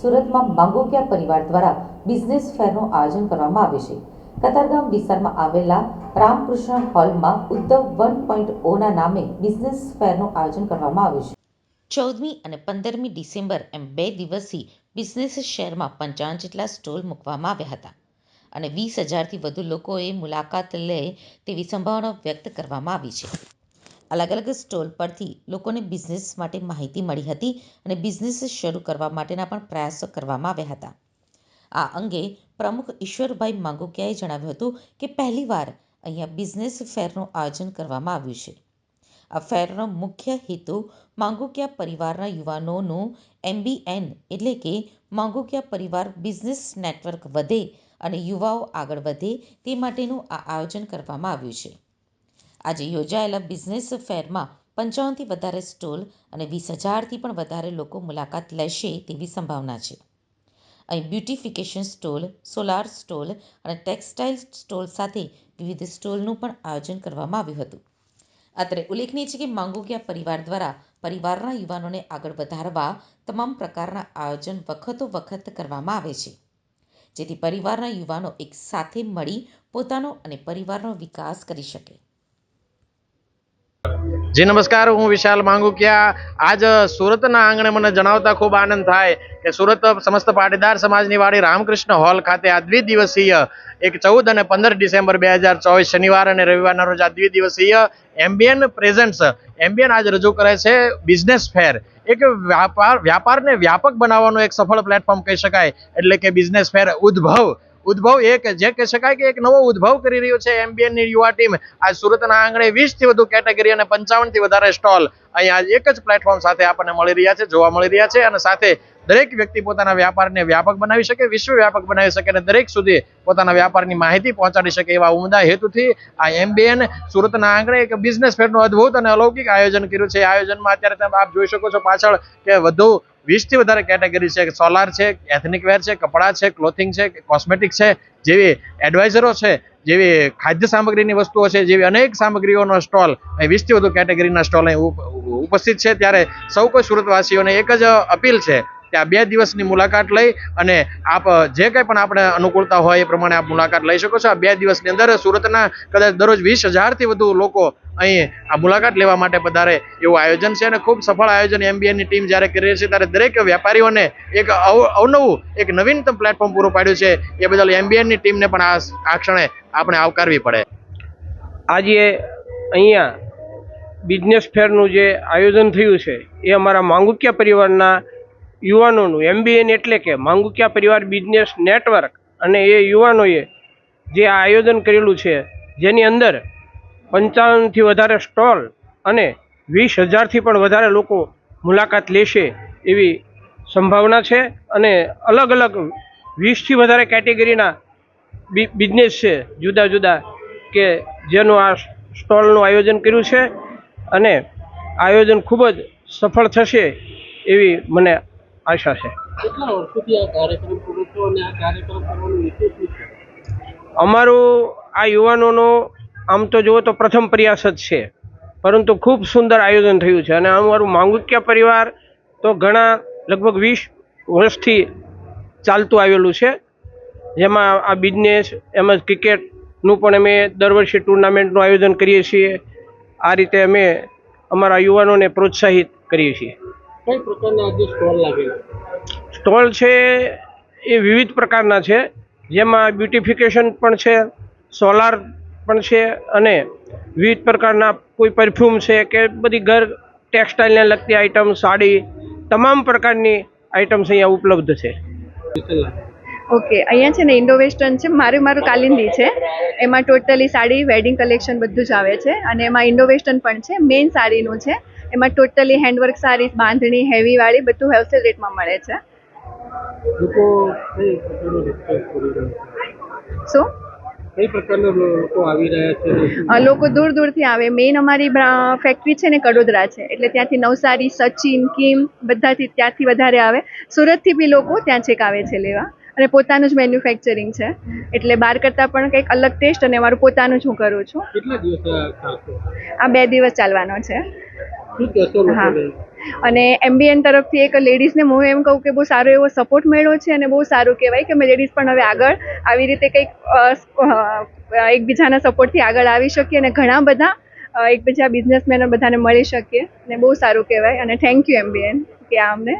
સુરતમાં માંગોકિયા પરિવાર દ્વારા બિઝનેસ ફેરનું આયોજન કરવામાં આવ્યું છે. કતારગામ વિસ્તારમાં આવેલા રામકૃષ્ણ હોલમાં ઉદ્ધવ વન પોઈન્ટ ઓના નામે બિઝનેસ ફેરનું આયોજન કરવામાં આવ્યું છે. ચૌદમી અને પંદરમી ડિસેમ્બર એમ બે દિવસથી બિઝનેસ શહેરમાં પંચાવન જેટલા સ્ટોલ મૂકવામાં આવ્યા હતા અને વીસ હજારથી વધુ લોકોએ મુલાકાત લે તેવી સંભાવના વ્યક્ત કરવામાં આવી છે. અલગ અલગ સ્ટોલ પરથી લોકોને બિઝનેસ માટે માહિતી મળી હતી અને બિઝનેસ શરૂ કરવા માટેના પણ પ્રયાસો કરવામાં આવ્યા હતા. આ અંગે પ્રમુખ ઈશ્વરભાઈ માંગુકિયાએ જણાવ્યું હતું કે પહેલીવાર અહીંયા બિઝનેસ ફેરનું આયોજન કરવામાં આવ્યું છે. આ ફેરનો મુખ્ય હેતુ માંગુકિયા પરિવારના યુવાનોનું એમબીએન એટલે કે માંગુકિયા પરિવાર બિઝનેસ નેટવર્ક વધે અને યુવાઓ આગળ વધે તે માટેનું આ આયોજન કરવામાં આવ્યું છે. આજે યોજાયેલા બિઝનેસ ફેરમાં પંચાવનથી વધારે સ્ટોલ અને વીસ હજારથી પણ વધારે લોકો મુલાકાત લેશે તેવી સંભાવના છે. અહીં બ્યુટિફિકેશન સ્ટોલ, સોલાર સ્ટોલ અને ટેક્સટાઇલ સ્ટોલ સાથે વિવિધ સ્ટોલનું પણ આયોજન કરવામાં આવ્યું હતું. અત્રે ઉલ્લેખનીય છે કે માંગોગિયા પરિવાર દ્વારા પરિવારના યુવાનોને આગળ વધારવા તમામ પ્રકારના આયોજન વખતો વખત કરવામાં આવે છે. જેથી પરિવારના યુવાનો એક સાથે મળી પોતાનો અને પરિવારનો વિકાસ કરી શકે. જી, નમસ્કાર. હું વિશાલ માંગુકિયા. આજ સુરતના આંગણે મને જણાવતા ખૂબ આનંદ થાય કે સુરત સમસ્ત પાટીદાર સમાજની વાડી રામકૃષ્ણ હોલ ખાતે આ દ્વિદિવસીય એક ચૌદ અને પંદર ડિસેમ્બર બે હજાર ચોવીસ શનિવાર અને રવિવારના રોજ આ દ્વિદિવસીય એમ્બિયન પ્રેઝન્ટ્સ એમ્બિયન આજ રજૂ કરે છે બિઝનેસ ફેર. એક વ્યાપાર, વ્યાપારને વ્યાપક બનાવવાનું એક સફળ પ્લેટફોર્મ કહી શકાય. એટલે કે બિઝનેસ ફેર ઉદ્ભવ. ઉદ્ભવ એક જે કહી શકાય કે એક નવો ઉદ્ભવ કરી રહ્યો છે એમબીએનની યુવા ટીમ. આ સુરતના આંગણે વીસથી વધુ કેટેગરી અને પંચાવનથી વધારે સ્ટોલ અહીંયા એક જ પ્લેટફોર્મ સાથે આપણને મળી રહ્યા છે, જોવા મળી રહ્યા છે અને સાથે દરેક વ્યક્તિ પોતાના વ્યાપારને વ્યાપક બનાવી શકે વિશ્વ વ્યાપક બનાવી શકે અને દરેક સુધી પોતાના વ્યાપારની માહિતી પહોંચાડી શકે એવા ઉમદા હેતુથી આ એમબીએન સુરતના આંગણે એક બિઝનેસ ફેરનું અદ્ભુત અને અલૌકિક આયોજન કર્યું છે. આયોજનમાં અત્યારે તમે આપ જોઈ શકો છો પાછળ કે વધુ વીસથી વધારે કેટેગરી છે. સોલાર છે, એથનિક વેર છે, કપડાં છે, ક્લોથિંગ છે, કોસ્મેટિક છે, જેવી એડવાઇઝરો છે, જેવી ખાદ્ય સામગ્રીની વસ્તુઓ છે, જેવી અનેક સામગ્રીઓનો સ્ટોલ અહીં વીસથી વધુ કેટેગરીના સ્ટોલ અહીં ઉપ- ઉપસ્થિત છે. ત્યારે સૌ કોઈ સુરતવાસીઓને એક જ અપીલ છે કે આ બે દિવસની મુલાકાત લઈ અને આપ જે કંઈ પણ આપણે અનુકૂળતા હોય એ પ્રમાણે આપ મુલાકાત લઈ શકો છો. આ બે દિવસની અંદર સુરતના કદાચ દરરોજ વીસ હજારથી વધુ લોકો અહીં આ મુલાકાત લેવા માટે પધારે એવું આયોજન છે અને ખૂબ સફળ આયોજન એમબીએની ટીમ જ્યારે કરી રહી છે ત્યારે દરેક વેપારીઓને એક અવ- અવનવું, એક નવીનતમ પ્લેટફોર્મ પૂરું પાડ્યું છે. એ બદલ એમબીએનની ટીમને પણ આ આ ક્ષણે આપણે આવકારવી પડે. આજે અહીંયા બિઝનેસ ફેરનું જે આયોજન થયું છે, એ અમારા માંગુકિયા પરિવારના યુવાનોનું, એમબીએન એટલે કે માંગુકિયા પરિવાર બિઝનેસ નેટવર્ક અને એ યુવાનોએ જે આયોજન કરેલું છે, જેની અંદર પંચાવનથી વધારે સ્ટોલ અને વીસ હજારથી પણ વધારે લોકો મુલાકાત લેશે એવી સંભાવના છે અને અલગ અલગ વીસથી વધારે કેટેગરીના બિ- બિઝનેસ છે જુદા જુદા કે જેનું આ સ્ટોલનું આયોજન કર્યું છે અને આયોજન ખૂબ જ સફળ થશે એવી મને આશા છે? અમારું આ યુવાનોનો આમ તો જુઓ તો પ્રથમ પ્રયાસ જ છે. પરંતુ ખૂબ સુંદર આયોજન થયું છે અને અમારું માંગુક્યા પરિવાર તો ઘણા લગભગ વીસ વર્ષથી ચાલતું આવેલું છે. જેમાં આ બિઝનેસ એમ જ ક્રિકેટનું પણ અમે દર વર્ષે ટુર્નામેન્ટનું આયોજન કરીએ છીએ. આ રીતે અમે અમારા યુવાનોને પ્રોત્સાહિત કરીએ છીએ. કઈ પ્રકારના આજે સ્ટોલ લાગેલા? સ્ટોલ છે એ વિવિધ પ્રકારના છે. જેમાં બ્યુટિફિકેશન પણ છે સોલાર પણ છે અને વિવિધ પ્રકારના કોઈ પરફ્યુમ છે કે બધી ઘર ટેક્સટાઇલને લગતી આઇટમ સાડી તમામ પ્રકારની આઇટમ્સ અહીંયા ઉપલબ્ધ છે. ઓકે અહીંયા છે ને ઇન્ડો વેસ્ટર્ન છે મારું મારું કાલિંદી છે. એમાં ટોટલી સાડી વેડિંગ કલેક્શન બધું જ આવે છે અને એમાં ઇન્ડો વેસ્ટર્ન પણ છે મેઇન સાડીનું છે. એમાં totally handwork sari bandhani heavy વાળી બધું હોલસેલ રેટમાં મળે છે. લોકો કઈ પ્રકારનો લોકો આવી રહ્યા છે? લોકો દૂર દૂરથી આવે. મેઇન અમારી ફેક્ટરી છે ને કડોદરા છે. એટલે ત્યાંથી નવસારી સચિન કિમ બધાથી ત્યાંથી વધારે આવે. સુરતથી બી લોકો ત્યાં છેક આવે છે લેવા. અને પોતાનું જ મેન્યુફેક્ચરિંગ છે. એટલે બહાર કરતાં પણ કંઈક અલગ ટેસ્ટ અને અમારું પોતાનું જ હું કરું છું. કેટલા દિવસ આ બે દિવસ ચાલવાનો છે. હા. અને એમબીએન તરફથી એક લેડીઝને હું એમ કહું કે બહુ સારો એવો સપોર્ટ મળ્યો છે અને બહુ સારું કહેવાય કે અમે લેડીઝ પણ હવે આગળ આવી રીતે કંઈક એકબીજાના સપોર્ટથી આગળ આવી શકીએ અને ઘણા બધા એકબીજા બિઝનેસમેનો બધાને મળી શકીએ. અને બહુ સારું કહેવાય અને થેન્ક યુ એમબીએન કે આ અમને